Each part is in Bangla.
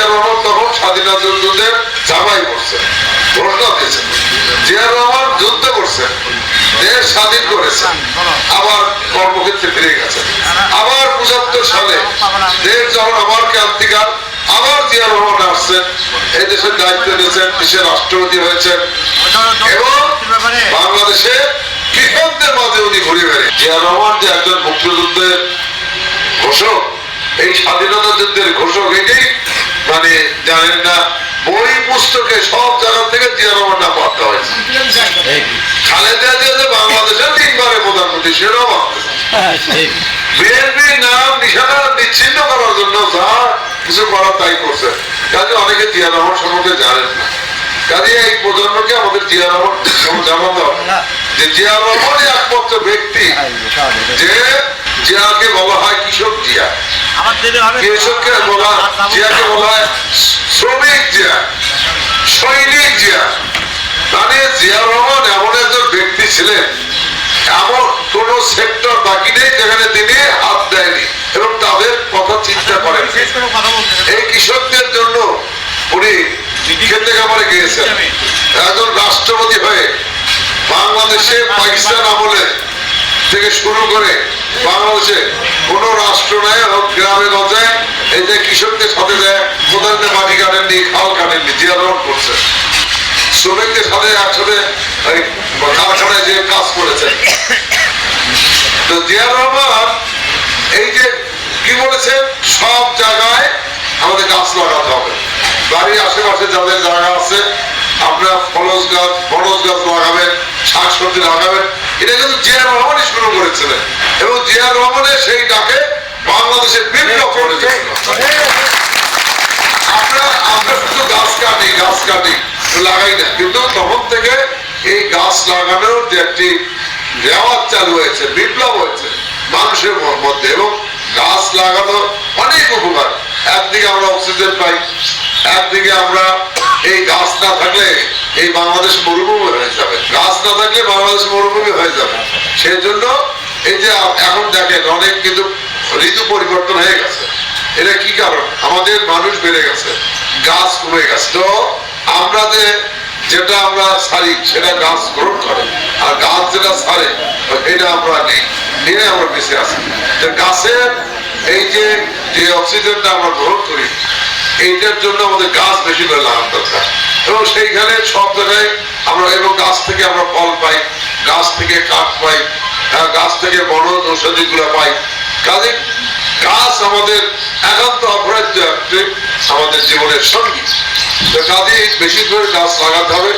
জিয়া রহমান তখন স্বাধীনতা যুদ্ধের জামাই করছেন ঘোষণা দিয়েছেন জিয়া রহমান যুদ্ধ করছেন দেশ স্বাধীন করেছেন আবার কর্মক্ষেত্রে ফিরে গেছেন আবার পঁচাত্তর সালে দেশ যখন আমার ক্রান্তিকাল আবার জিয়া রহমান আসছেন এই দেশের দায়িত্ব নিয়েছেন দেশের রাষ্ট্রপতি হয়েছেন, এবং বাংলাদেশে কৃষকদের মাঝে উনি ঘুরে বেড়ে জিয়া রহমান যে একজন মুক্তিযুদ্ধের ঘোষক, এই স্বাধীনতা যুদ্ধের ঘোষক এটাই মানে জানেন না বই পুস্তকে সব জায়গা থেকে জিয়া রহমান নাম বার্তা হয়েছে। খালেদা জিয়া যে বাংলাদেশের তিনবারে প্রধানমন্ত্রী সেটাও বিএনপির নাম নিশানা বিচ্ছিন্ন করার জন্য যা কিছু করার তাই করছে। কাজে অনেকে জিয়া রহমান সম্পর্কে জানেন না। কাজে এই প্রজন্মকে আমাদের জিয়া রহমান জানাতে হবে। যে জিয়া রহমানই একমাত্র ব্যক্তি যে জিয়াকে বলা হয় কৃষক জিয়া। কৃষককে বলা জিয়াকে বলা হয় শ্রমিক জিয়া সৈনিক জিয়া। মানে জিয়া রহমান এমন একজন ব্যক্তি ছিলেন এমন কোন সেক্টর বাকি নেই যেখানে তিনি হাত দেয়নি এবং তাদের কথা চিন্তা করেন এই কৃষকদের জন্য উনি খেতে খামারে গিয়েছেন একজন রাষ্ট্রপতি হয়ে বাংলাদেশে পাকিস্তান আমলে থেকে শুরু করে বাংলাদেশে কোন রাষ্ট্র নাই, হোক গ্রামে গঞ্জে এই যে কৃষকদের সাথে দেয় কোথায় মাটি কাটেননি খাল কাটেননি জিয়া রহমান করছে। শ্রমিকদের সাথে একসাথে কারখানায় যে কাজ করেছেন। তো জিয়া রহমান, এই যে কি বলেছে? সব জায়গায় আমাদের গাছ লাগাতে হবে। বাড়ির আশেপাশে যাদের জায়গা আছে আপনার ফলস গাছ, বনজ গাছ লাগাবেন, শাকসবজি লাগাবেন এটা কিন্তু জিয়া রহমানই শুরু করেছিলেন এবং জিয়া রহমানের সেই ডাকে বাংলাদেশের করেছিল আমরা আমরা শুধু গাছ কাটি গাছ কাটি লাগাই না। কিন্তু তখন থেকে এই গাছ লাগানোর যে একটি রেওয়াজ চালু হয়েছে বিপ্লব হয়েছে মানুষের মধ্যে। এবং গাছ লাগানো অনেক উপকার। একদিকে আমরা অক্সিজেন পাই একদিকে আমরা এই গাছ না থাকলে এই বাংলাদেশ মরুভূমি হয়ে যাবে। না থাকলে বাংলাদেশ মরুভূমি হয়ে যাবে। সেই জন্য এই যে এখন দেখেন অনেক কিন্তু ঋতু পরিবর্তন হয়ে গেছে। এটা কি কারণ? আমাদের মানুষ বেড়ে গেছে। গাছ কমে গেছে। তো আমরা যে যেটা আমরা ছাড়ি, সেটা গাছ গ্রহণ করে। আর গাছ যেটা ছাড়ে, এটা আমরা নেই। নিয়ে আমরা বেঁচে আছি। তো গাছের এই যে যে অক্সিজেনটা আমরা গ্রহণ করি, এইটার জন্য আমাদের গাছ বেশি করে লাগানো দরকার। এবং সেইখানে সব গাছ থেকে আমরা ফল পাই গাছ থেকে কাঠ পাই হ্যাঁ, গাছ থেকে বড় ঔষধি গুলো পাই। কাজে গাছ আমাদের একান্ত অপরাধ্য একটি আমাদের জীবনের সঙ্গী। তো কাজে বেশি করে গাছ লাগাতে হবে।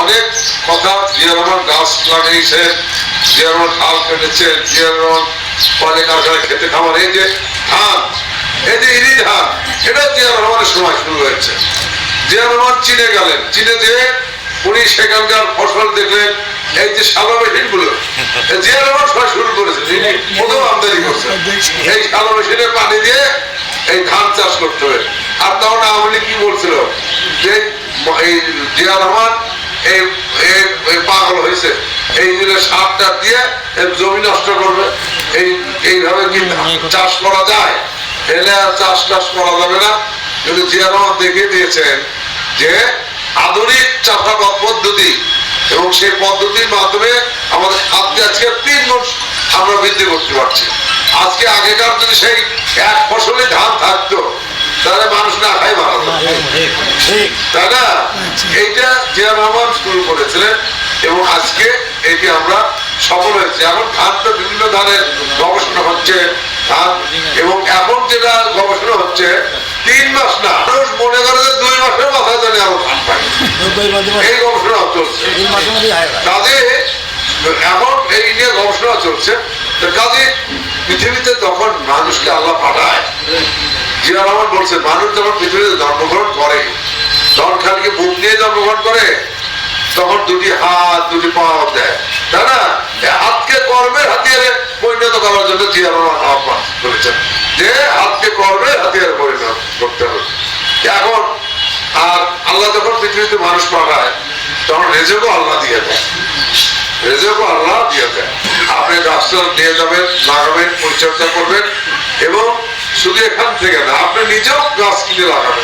অনেক কথা জিয়া রহমান গাছ লাগিয়েছেন জিয়া রহমান খাল কেটেছেন জিয়া রহমান পরে কারখানায় খেতে খাবার এই যে ধান এই যে ইরি ধান এটাও জিয়া রহমানের সময় শুরু হয়েছে। জিয়া রহমান চীনে গেলেন চীনে যে উনি সেখানকার ফসল দেখলেন, এই যে সাদা মেশিনগুলো জিয়া রহমান শুরু করেছেন ইনি প্রথম আমদানি করছেন, এই সাদা মেশিনে পানি দিয়ে এই ধান চাষ করতে হবে। আর তখন আওয়ামী কি বলছিল? যে এই জিয়া রহমান এই পাগল হয়েছে। এই দিনে সার টার দিয়ে জমি নষ্ট করবে। এই, এইভাবে কি চাষ করা যায়? এলে চাষ টাস করা যাবে না। কিন্তু জিয়া রহমান দেখিয়ে দিয়েছেন যে আধুনিক চাষাবাদ পদ্ধতি এবং সেই পদ্ধতির মাধ্যমে আমাদের খাদ্য আজকে তিন গুণ আমরা বৃদ্ধি করতে পারছি। আজকে আগেকার যদি সেই এক ফসলে ধান থাকতো তাহলে মানুষ না খাই মারা তাই না? এইটা জিয়া রহমান শুরু করেছিলেন এবং আজকে এটি আমরা সফল হয়েছে। এখন ধান তো বিভিন্ন ধানের গবেষণা হচ্ছে ধান এবং এখন যেটা গবেষণা হচ্ছে তিন মাস না মানুষ মনে করে যে দুই মাসের মাথায় জানে আরও ধান পাই এই গবেষণা চলছে। কাজে এখন এই নিয়ে গবেষণা চলছে। কাজে পৃথিবীতে যখন মানুষকে আল্লাহ পাঠায় জিয়া রহমান বলছে মানুষ যখন পৃথিবীতে জন্মগ্রহণ করে তখন খালিকে বুক নিয়ে জন্মগ্রহণ করে তখন দুটি হাত দুটি পা দেয়। তাই না? হাতকে কর্মের হাতিয়ারে পরিণত করার জন্য জিয়া রহমান আহ্বান করেছেন যে হাতকে কর্মের হাতিয়ারে পরিণত করতে হবে। এখন আর আল্লাহ যখন পৃথিবীতে মানুষ পাঠায়, তখন রেজেকও আল্লাহ দিয়ে দেয়। রেজেকও আল্লাহ দিয়ে দেয়। আপনি গাছটা নিয়ে যাবেন, লাগাবেন, পরিচর্যা করবেন এবং শুধু এখান থেকে না, আপনি নিজেও গাছ কিনে লাগাবেন।